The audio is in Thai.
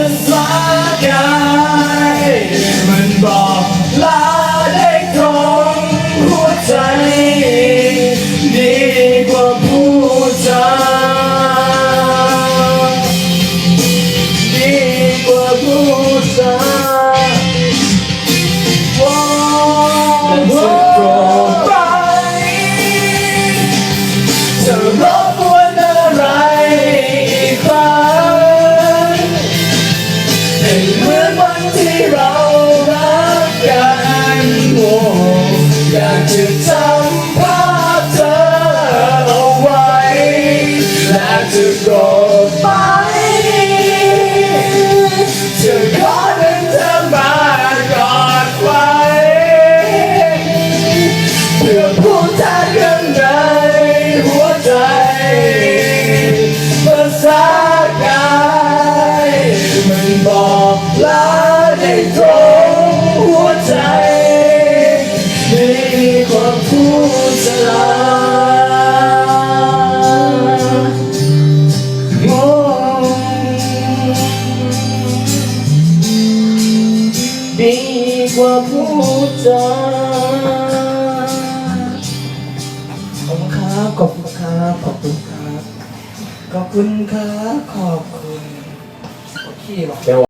นั้าได้มันบอกลาได้ตรงหัวใจดีกว่าพูดจาดีกว่าพูดจา ที่เรารักกันโอยากจะจำภาพเธอเอาไว้ และจะกอดไปจะขอดึงเธอมากอดไว้เพื่อพูดเธอ ได้ตรงหัวใจ ไม่มีความพูดจาโอดีกว่าพูดจาขอบคุณครับ ขอบคุณครับ ขอบคุณครับ ขอบคุณครับ ขอบคุณ โอเคหรอ